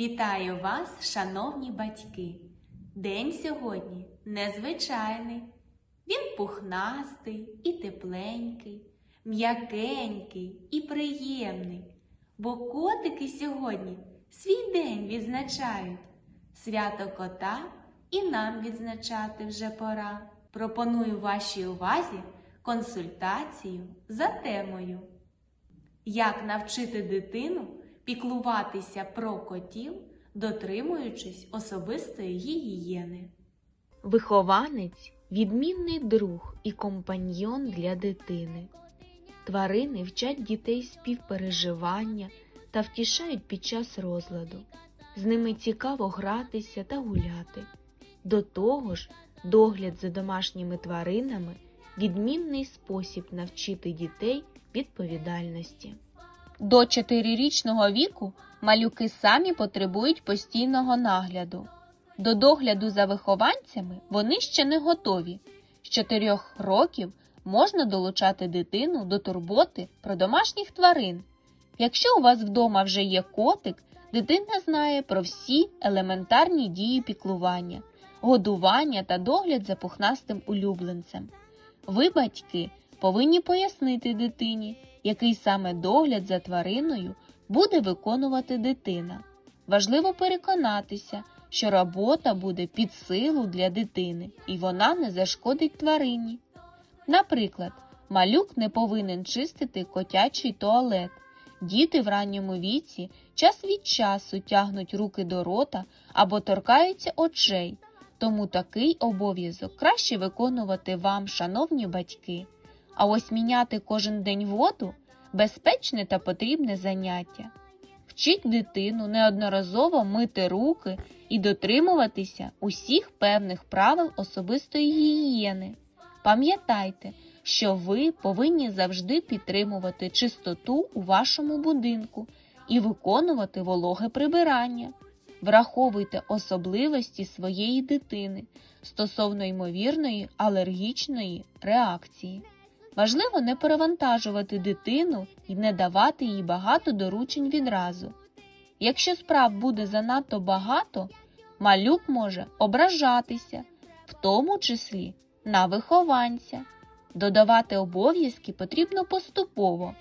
Вітаю вас, шановні батьки! День сьогодні незвичайний. Він пухнастий і тепленький, м'якенький і приємний. Бо котики сьогодні свій день відзначають. Свято кота і нам відзначати вже пора. Пропоную вашій увазі консультацію за темою. Як навчити дитину піклуватися про котів, дотримуючись особистої гігієни? Вихованець відмінний друг і компаньйон для дитини. Тварини вчать дітей співпереживання та втішають під час розладу. З ними цікаво гратися та гуляти. До того ж, догляд за домашніми тваринами відмінний спосіб навчити дітей відповідальності. До 4-річного віку малюки самі потребують постійного нагляду. До догляду за вихованцями вони ще не готові. З 4 років можна долучати дитину до турботи про домашніх тварин. Якщо у вас вдома вже є котик, дитина знає про всі елементарні дії піклування, годування та догляд за пухнастим улюбленцем. Ви, батьки, повинні пояснити дитині, який саме догляд за твариною буде виконувати дитина. Важливо переконатися, що робота буде під силу для дитини і вона не зашкодить тварині. Наприклад, малюк не повинен чистити котячий туалет. Діти в ранньому віці час від часу тягнуть руки до рота або торкаються очей, тому такий обов'язок краще виконувати вам, шановні батьки. А ось міняти кожен день воду безпечне та потрібне заняття. Вчіть дитину неодноразово мити руки і дотримуватися усіх певних правил особистої гігієни. Пам'ятайте, що ви повинні завжди підтримувати чистоту у вашому будинку і виконувати вологе прибирання. Враховуйте особливості своєї дитини стосовно ймовірної алергічної реакції. Важливо не перевантажувати дитину і не давати їй багато доручень відразу. Якщо справ буде занадто багато, малюк може ображатися, в тому числі на вихованця. Додавати обов'язки потрібно поступово.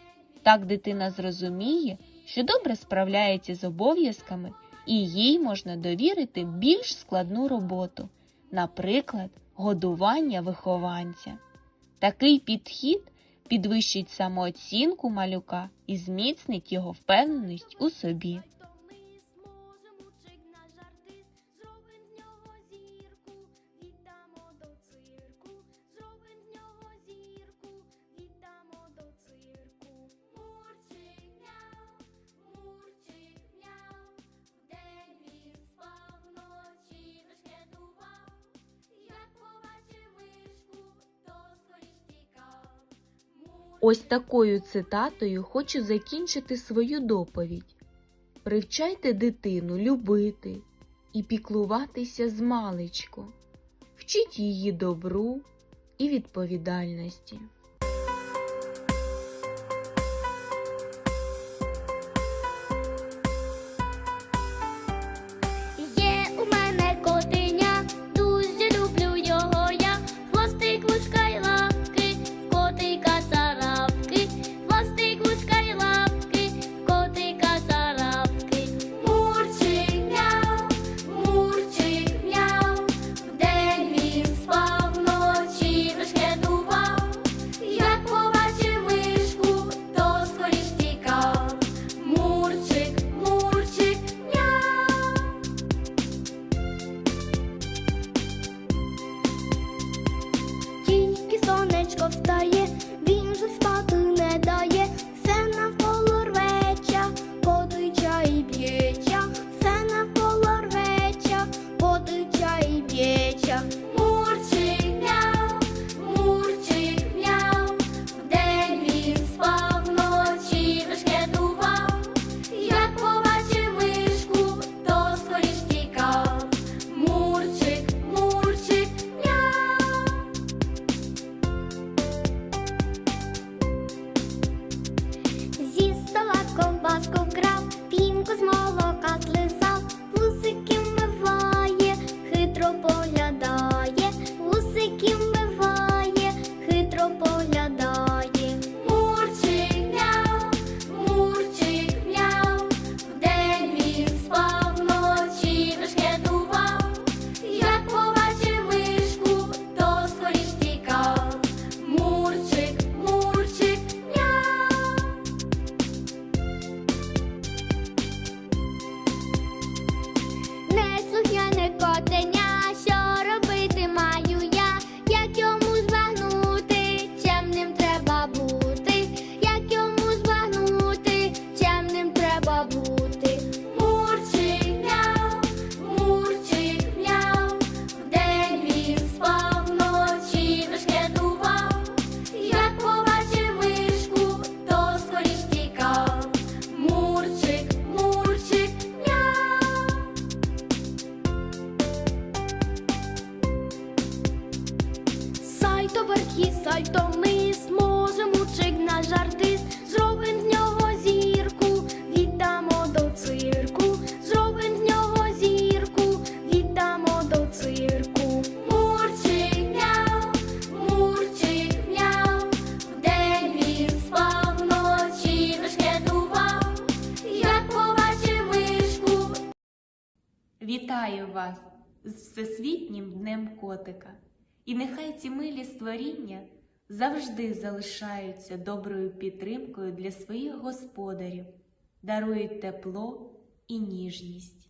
Так дитина зрозуміє, що добре справляється з обов'язками і їй можна довірити більш складну роботу, наприклад, годування вихованця. Такий підхід підвищить самооцінку малюка і зміцнить його впевненість у собі. Ось такою цитатою хочу закінчити свою доповідь. Привчайте дитину любити і піклуватися з маличку. Вчіть її добру і відповідальності. Вас з Всесвітнім Днем Котика. І нехай ці милі створіння завжди залишаються доброю підтримкою для своїх господарів, дарують тепло і ніжність.